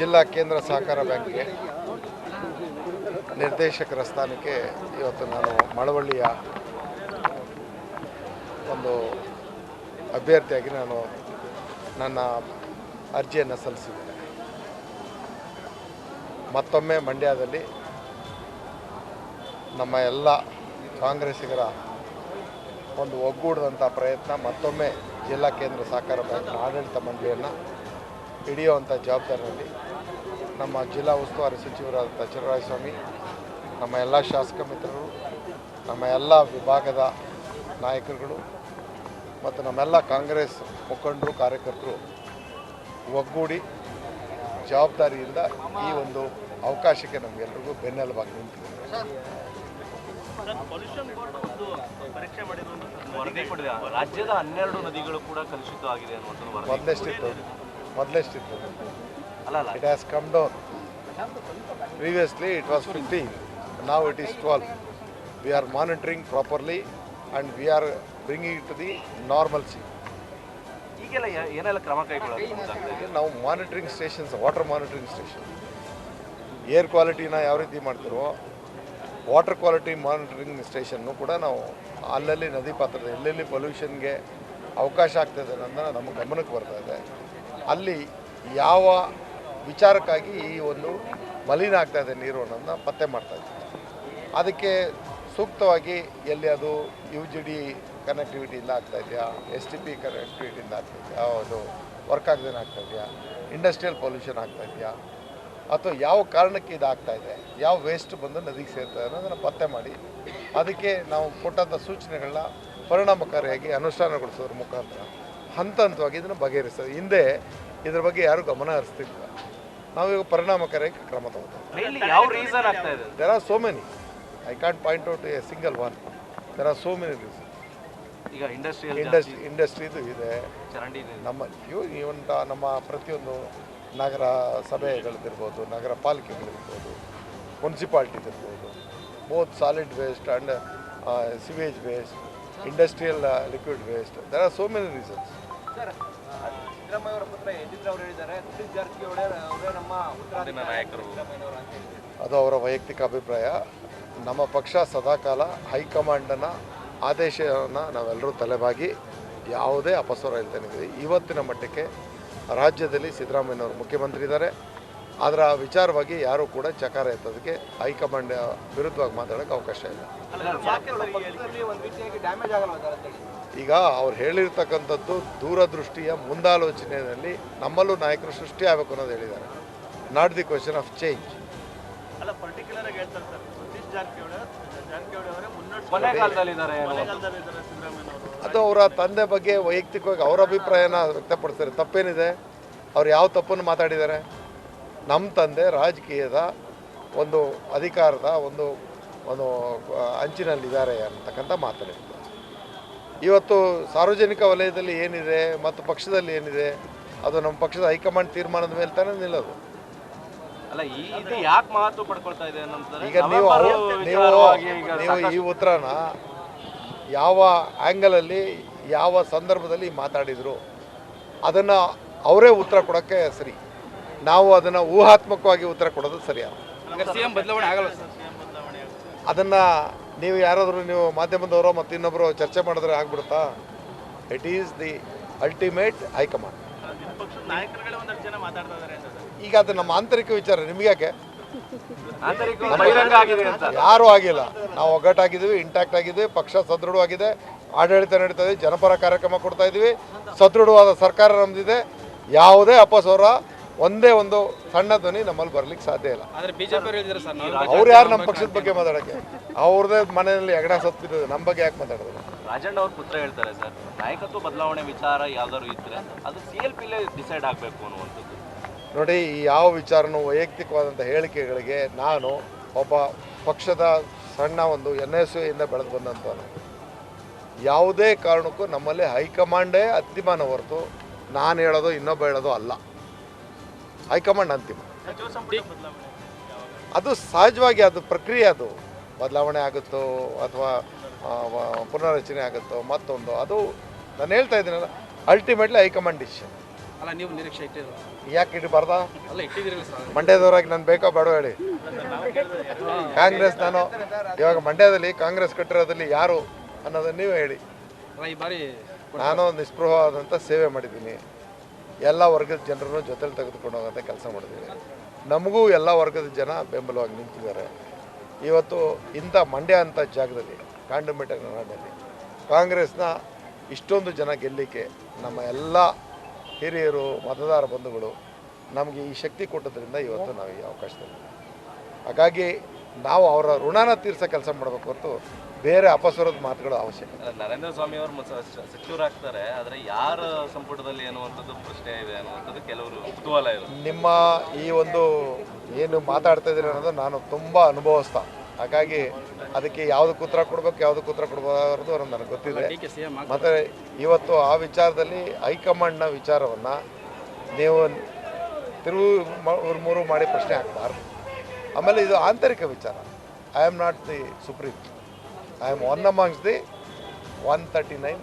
ಜಿಲ್ಲಾ ಕೇಂದ್ರ ಸಹಕಾರ ಬ್ಯಾಂಕ್ಗೆ ನಿರ್ದೇಶಕರ ಸ್ಥಾನಕ್ಕೆ ಇವತ್ತು ನಾನು ಮಳವಳ್ಳಿಯ ಒಂದು ಅಭ್ಯರ್ಥಿಯಾಗಿ ನಾನು ನನ್ನ ಅರ್ಜಿಯನ್ನು ಸಲ್ಲಿಸಿದ್ದೇನೆ. ಮತ್ತೊಮ್ಮೆ ಮಂಡ್ಯದಲ್ಲಿ ನಮ್ಮ ಎಲ್ಲ ಕಾಂಗ್ರೆಸ್ಸಿಗರ ಒಂದು ಒಗ್ಗೂಡಿದಂಥ ಪ್ರಯತ್ನ, ಮತ್ತೊಮ್ಮೆ ಜಿಲ್ಲಾ ಕೇಂದ್ರ ಸಹಕಾರ ಬ್ಯಾಂಕ್ನ ಆಡಳಿತ ಮಂಡಳಿಯನ್ನು ಹಿಡಿಯುವಂಥ ಜವಾಬ್ದಾರಿಯಲ್ಲಿ ನಮ್ಮ ಜಿಲ್ಲಾ ಉಸ್ತುವಾರಿ ಸಚಿವರಾದಂಥ ಸ್ವಾಮಿ ನಮ್ಮ ಎಲ್ಲ ಶಾಸಕ ಮಿತ್ರರು ನಮ್ಮ ಎಲ್ಲ ವಿಭಾಗದ ನಾಯಕರುಗಳು ಮತ್ತು ನಮ್ಮೆಲ್ಲ ಕಾಂಗ್ರೆಸ್ ಮುಖಂಡರು ಕಾರ್ಯಕರ್ತರು ಒಗ್ಗೂಡಿ ಜವಾಬ್ದಾರಿಯಿಂದ ಈ ಒಂದು ಅವಕಾಶಕ್ಕೆ ನಮಗೆಲ್ಲರಿಗೂ ಬೆನ್ನೆಲುಬಾಗಿ ನಿಂತಿದೆ ರಾಜ್ಯದ ಹನ್ನೆರಡು ನದಿಗಳು ಕೂಡ ಕಲುಷಿತವಾಗಿದೆ ಮೊದಲೆಷ್ಟಿತ್ತು. ಮೊದಲೆಷ್ಟಿತ್ತು. It has come down. Previously, it was 15. Now it is 12. We are monitoring properly and we are bringing it to the normalcy. ನಾವು monitoring stations water monitoring station air ಕ್ವಾಲಿಟಿನ ಯಾವ ರೀತಿ ಮಾಡ್ತಿರೋ ವಾಟರ್ ಕ್ವಾಲಿಟಿ ಮಾನಿಟ್ರಿಂಗ್ ಸ್ಟೇಷನ್ನು ಕೂಡ ನಾವು ಅಲ್ಲಲ್ಲಿ ನದಿ ಪಾತ್ರದ ಎಲ್ಲೆಲ್ಲಿ ಪೊಲ್ಯೂಷನ್ಗೆ ಅವಕಾಶ ಆಗ್ತದೆ ಅನ್ನೋದನ್ನ ನಮ್ಮ ಗಮನಕ್ಕೆ ಬರ್ತಾ ಇದೆ ಅಲ್ಲಿ ಯಾವ ವಿಚಾರಕ್ಕಾಗಿ ಈ ಒಂದು ಮಲಿನ ಆಗ್ತಾ ಇದೆ ನೀರು ಅನ್ನೋದನ್ನ ಪತ್ತೆ ಮಾಡ್ತಾ ಇದ್ದೀವಿ ಅದಕ್ಕೆ ಸೂಕ್ತವಾಗಿ ಎಲ್ಲಿ ಅದು ಯು ಜಿ ಡಿ ಕನೆಕ್ಟಿವಿಟಿಯಿಂದ ಆಗ್ತಾ ಇದೆಯಾ ಎಸ್ ಟಿ ಪಿ ಕನೆಕ್ಟಿವಿಟಿಯಿಂದ ಆಗ್ತಾ ಇದೆಯಾ, ಅದು ವರ್ಕ್ ಆಗದೇನೆ ಆಗ್ತಾ ಇದೆಯಾ ಇಂಡಸ್ಟ್ರಿಯಲ್ ಪೊಲ್ಯೂಷನ್ ಆಗ್ತಾ ಇದೆಯಾ, ಅಥವಾ ಯಾವ ಕಾರಣಕ್ಕೆ ಇದಾಗ್ತಾ ಇದೆ, ಯಾವ ವೇಸ್ಟ್ ಬಂದು ನದಿಗೆ ಸೇರ್ತದೆ ಅನ್ನೋದನ್ನು ಪತ್ತೆ ಮಾಡಿ, ಅದಕ್ಕೆ ನಾವು ಕೊಟ್ಟಂಥ ಸೂಚನೆಗಳನ್ನ ಪರಿಣಾಮಕಾರಿಯಾಗಿ ಅನುಷ್ಠಾನಗೊಳಿಸೋದ್ರ ಮುಖಾಂತರ ಹಂತ ಹಂತವಾಗಿ ಇದನ್ನು ಬಗೆಹರಿಸ್ತದೆ. ಹಿಂದೆ ಇದ್ರ ಬಗ್ಗೆ ಯಾರೂ ಗಮನ ಹರಿಸ್ತಿಲ್ಲ ನಾವೀಗ ಪರಿಣಾಮಕಾರಿಯಾಗಿ ಕ್ರಮ ತಗೋತೀವಿ. There are so many I can't point out a single one there are so many reason ಈಗ ಇಂಡಸ್ಟ್ರಿಯಲ್ ಇಂಡಸ್ಟ್ರಿ ಇಂಡಸ್ಟ್ರಿದು ಇದೆ. ನಮ್ಮ ಇವು ಇವನ್ ನಮ್ಮ ಪ್ರತಿಯೊಂದು ನಗರ ಸಭೆಗಳಿರ್ಬೋದು ನಗರ ಪಾಲಿಕೆಗಳಿರ್ಬೋದು ಮುನ್ಸಿಪಾಲ್ಟಿದಿರ್ಬೋದು both solid waste and sewage waste industrial liquid waste there are so many reasons Siddaramaiah ಅವರ ಪುತ್ರ ಯತೀಂದ್ರ ಅವರು ಹೇಳಿದ್ದಾರೆ. ಸತೀಶ್ ಜಾರಕಿಹೊಳಿ ಅವರೇ ನಮ್ಮ ಉತ್ತರಾಧಿಕಾರಿ ನಾಯಕರು. ಸಿದ್ದರಾಮಯ್ಯನವರು ಅದು ಅವರ ವೈಯಕ್ತಿಕ ಅಭಿಪ್ರಾಯ. ನಮ್ಮ ಪಕ್ಷ ಸದಾಕಾಲ ಹೈಕಮಾಂಡನ ಆದೇಶವನ್ನು ನಾವೆಲ್ಲರೂ ತಲೆಬಾಗಿ ಯಾವುದೇ ಅಪಸ್ವರ ಇಲ್ದೇನಿದೆ ಇವತ್ತಿನ ಮಟ್ಟಕ್ಕೆ ರಾಜ್ಯದಲ್ಲಿ ಸಿದ್ದರಾಮಯ್ಯನವರು ಮುಖ್ಯಮಂತ್ರಿ ಇದ್ದಾರೆ ಅದರ ವಿಚಾರವಾಗಿ ಯಾರೂ ಕೂಡ ಚಕಾರ ಎತ್ತೋದಕ್ಕೆ ಹೈಕಮಾಂಡ್ ವಿರುದ್ಧವಾಗಿ ಮಾತಾಡೋಕ್ಕೆ ಅವಕಾಶ ಇಲ್ಲ. ಯಾಕೆ ಸರ್ ಒಂದು ರೀತಿಯಾಗಿ ಡ್ಯಾಮೇಜ್ ಆಗಲ್ಲ ಅಂತ ಹೇಳಿ ಈಗ ಅವ್ರು ಹೇಳಿರ್ತಕ್ಕಂಥದ್ದು ದೂರದೃಷ್ಟಿಯ ಮುಂದಾಲೋಚನೆಯಲ್ಲಿ ನಮ್ಮಲ್ಲೂ ನಾಯಕರು ಸೃಷ್ಟಿ ಆಗಬೇಕು ಅನ್ನೋದು ಹೇಳಿದ್ದಾರೆ. Not the question of change ಅದು ಅವರ ತಂದೆ ಬಗ್ಗೆ ವೈಯಕ್ತಿಕವಾಗಿ ಅವರ ಅಭಿಪ್ರಾಯನ ವ್ಯಕ್ತಪಡಿಸ್ತಾರೆ. ತಪ್ಪೇನಿದೆ? ಅವ್ರು ಯಾವ ತಪ್ಪನ್ನು ಮಾತಾಡಿದ್ದಾರೆ? ನಮ್ಮ ತಂದೆ ರಾಜಕೀಯದ ಒಂದು ಅಧಿಕಾರದ ಒಂದು ಒಂದು ಅಂಚಿನಲ್ಲಿದ್ದಾರೆ ಅಂತಕ್ಕಂಥ ಮಾತಾಡಿದ್ದಾರೆ ಇವತ್ತು ಸಾರ್ವಜನಿಕ ವಲಯದಲ್ಲಿ ಏನಿದೆ ಮತ್ತು ಪಕ್ಷದಲ್ಲಿ ಏನಿದೆ ಅದು ನಮ್ಮ ಪಕ್ಷದ ಹೈಕಮಾಂಡ್ ತೀರ್ಮಾನದ ಮೇಲೆ ತಾನೇ ನಿಲ್ಲೋದು. ಅಲ್ಲ ಇದು ಯಾಕೆ ಮಹತ್ವ ಪಡ್ಕೊಳ್ತಾ ಇದೆ ಅನ್ನೋಂತಾರೆ ಈಗ ನೀವು ನೀವು ಈ ಉತ್ತರನ ಯಾವ ಆ್ಯಂಗಲಲ್ಲಿ ಯಾವ ಸಂದರ್ಭದಲ್ಲಿ ಮಾತಾಡಿದರು ಅದನ್ನು ಅವರೇ ಉತ್ತರ ಕೊಡೋಕ್ಕೆ ಸರಿ. ನಾವು ಅದನ್ನು ಊಹಾತ್ಮಕವಾಗಿ ಉತ್ತರ ಕೊಡೋದು ಸರಿಯಲ್ಲ. ಸಿಎಂ ಬದಲಾವಣೆ ಆಗಲ್ಲ ಸರ್? ಅದನ್ನು ನೀವು ಯಾರಾದರೂ ನೀವು ಮಾಧ್ಯಮದವರು ಮತ್ತು ಇನ್ನೊಬ್ಬರು ಚರ್ಚೆ ಮಾಡಿದ್ರೆ ಆಗ್ಬಿಡುತ್ತಾ? It is the ultimate high command ನಿಮ್ಮ ಪಕ್ಷದ ನಾಯಕರುಗಳೇ ಒಂದಷ್ಟು ಜನ ಮಾತಾಡ್ತಾ ಇದ್ದಾರೆ ಅಂತ ಸರ್. ಈಗ ಅದು ನಮ್ಮ ಆಂತರಿಕ ವಿಚಾರ ಆಗಿದೆ ಅಂತ. ಯಾರೂ ಆಗಿಲ್ಲ. ನಾವು ಒಗ್ಗಟ್ಟಾಗಿದ್ದೀವಿ ಇಂಟ್ಯಾಕ್ಟ್ ಆಗಿದ್ವಿ ಪಕ್ಷ ಸದೃಢವಾಗಿದೆ ಆಡಳಿತ ನಡೀತಾ ಇದೆ ಜನಪರ ಕಾರ್ಯಕ್ರಮ ಕೊಡ್ತಾ ಇದ್ದೀವಿ. ಸದೃಢವಾದ ಸರ್ಕಾರ ನಮ್ದಿದೆ ಯಾವುದೇ ಅಪಸ್ವರ ಒಂದೇ ಒಂದು ಸಣ್ಣ ಧ್ವನಿ ನಮ್ಮಲ್ಲಿ ಬರ್ಲಿಕ್ಕೆ ಸಾಧ್ಯ ಇಲ್ಲ. ಆದ್ರೆ ಬಿಜೆಪಿ ಅವರು ಹೇಳಿದ್ದಾರೆ ಸರ್ ಅವ್ರು ಯಾರು ನಮ್ಮ ಪಕ್ಷದ ಬಗ್ಗೆ ಮಾತಾಡೋಕ್ಕೆ? ಅವ್ರದೇ ಮನೆಯಲ್ಲಿ ಎಗಡ ಸತ್ತಿದ್ದು ನಮ್ಮ ಬಗ್ಗೆ ಯಾಕೆ ಮಾತಾಡೋದು? ರಾಜಣ್ಣ ಅವ್ರ ಪುತ್ರ ಹೇಳ್ತಾರೆ ಸರ್ ನಾಯಕತ್ವ ಬದಲಾವಣೆ ವಿಚಾರ ಯಾವ್ದಾದ್ರು ಇದ್ರೆ ಅದು ಸಿ ಎಲ್ ಪಿಲೇ ಡಿಸೈಡ್ ಆಗಬೇಕು ಅನ್ನುವಂಥದ್ದು. ನೋಡಿ ಈ ಯಾವ ವಿಚಾರನೂ ವೈಯಕ್ತಿಕವಾದಂಥ ಹೇಳಿಕೆಗಳಿಗೆ ನಾನು ಒಬ್ಬ ಪಕ್ಷದ ಸಣ್ಣ ಒಂದು ಎನ್ ಎಸ್ ಇಂದ ಬೆಳೆದು ಬಂದಂಥವನು. ಯಾವುದೇ ಕಾರಣಕ್ಕೂ ನಮ್ಮಲ್ಲಿ ಹೈಕಮಾಂಡೇ ಅತಿಮಾನ ಹೊರತು ನಾನು ಹೇಳೋದು ಇನ್ನೊಬ್ಬ ಹೇಳೋದು ಅಲ್ಲ. ಹೈಕಮಾಂಡ್ ಅಂತಿಮ. ಅದು ಸಹಜವಾಗಿ ಅದು ಪ್ರಕ್ರಿಯೆ ಅದು. ಬದಲಾವಣೆ ಆಗುತ್ತೋ ಅಥವಾ ಪುನರ್ರಚನೆ ಆಗುತ್ತೋ ಮತ್ತೊಂದು ಅದು ನಾನು ಹೇಳ್ತಾ ಇದ್ದೀನಲ್ಲ ಅಲ್ಟಿಮೇಟ್ಲಿ ಹೈಕಮಾಂಡ್ ಡಿಸಿಷನ್ ಅಲ್ಲ ನೀವು ನಿರೀಕ್ಷೆ ಇಟ್ಟಿದ್ರು ಯಾಕೆ ಇಡಬಾರ್ದ ಅಲ್ಲ ಇಟ್ಟಿದ್ದೀರಲ್ಲ ಸರ್. ಮಂಡ್ಯದವ್ರಾಗಿ ನಾನು ಬೇಕೋ ಬೇಡ ಹೇಳಿ. ಕಾಂಗ್ರೆಸ್ ನಾನು ಇವಾಗ ಮಂಡ್ಯದಲ್ಲಿ ಕಾಂಗ್ರೆಸ್ ಕಟ್ಟಿರೋದಲ್ಲಿ ಯಾರು ಅನ್ನೋದನ್ನ ನೀವು ಹೇಳಿ. ಅಲ್ಲ ಈ ಬಾರಿ ನಾನು ನಿಸ್ಪೃಹವಾದಂಥ ಸೇವೆ ಮಾಡಿದ್ದೀನಿ. ಎಲ್ಲ ವರ್ಗದ ಜನರನ್ನು ಜೊತೆಲಿ ತೆಗೆದುಕೊಂಡು ಹೋಗೋಂಥ ಕೆಲಸ ಮಾಡಿದ್ದೀವಿ ನಮಗೂ ಎಲ್ಲ ವರ್ಗದ ಜನ ಬೆಂಬಲವಾಗಿ ನಿಂತಿದ್ದಾರೆ. ಇವತ್ತು ಇಂಥ ಮಂಡ್ಯ ಅಂತ ಜಾಗದಲ್ಲಿ ಕಾಂಡಮಿಟ ನಾಡಲ್ಲಿ ಕಾಂಗ್ರೆಸ್ನ ಇಷ್ಟೊಂದು ಜನ ಗೆಲ್ಲಲಿಕ್ಕೆ ನಮ್ಮ ಎಲ್ಲ ಹಿರಿಯರು, ಮತದಾರ ಬಂಧುಗಳು ನಮಗೆ ಈ ಶಕ್ತಿ ಕೊಟ್ಟದ್ರಿಂದ ಇವತ್ತು ನಾವು ಈ ಅವಕಾಶದಲ್ಲಿ ಹಾಗಾಗಿ ನಾವು ಅವರ ಋಣನ ತೀರ್ಸೋ ಕೆಲಸ ಮಾಡಬೇಕು ಹೊರತು ಬೇರೆ ಅಪಸ್ವರದ ಮಾತುಗಳು ಅವಶ್ಯಕ. ನರೇಂದ್ರ ಸ್ವಾಮಿ ಅವರು ಸಚಿವರಾಗ್ತಾರೆ ಆದರೆ ಯಾರ ಸಂಪುಟದಲ್ಲಿ ಅನ್ನುವಂಥದ್ದು ಪ್ರಶ್ನೆ ಇದೆ ಅನ್ನುವಂಥದ್ದು ಕೆಲವರು ಕುತೂಹಲ ಇದೆ ನಿಮ್ಮ ಈ ಒಂದು ಏನು ಮಾತಾಡ್ತಾ ಇದ್ದೀರಿ ಅನ್ನೋದು ನಾನು ತುಂಬ ಅನುಭವಸ್ಥ. ಹಾಗಾಗಿ ಅದಕ್ಕೆ ಯಾವುದಕ್ಕೆ ಉತ್ತರ ಕೊಡ್ಬೇಕು ಯಾವ್ದು ಉತ್ತರ ಕೊಡಬಾರ್ದು ಅನ್ನೋದು ನನಗೆ ಗೊತ್ತಿದೆ. ಮತ್ತು ಇವತ್ತು ಆ ವಿಚಾರದಲ್ಲಿ ಹೈಕಮಾಂಡ್ನ ವಿಚಾರವನ್ನು ನೀವು ತಿರುವು ಮೂರು ಮಾಡಿ ಪ್ರಶ್ನೆ ಹಾಕ್ಬಾರ್ದು. ಆಮೇಲೆ ಇದು ಆಂತರಿಕ ವಿಚಾರ. I am not the supreme I am one amongst the one thirty nine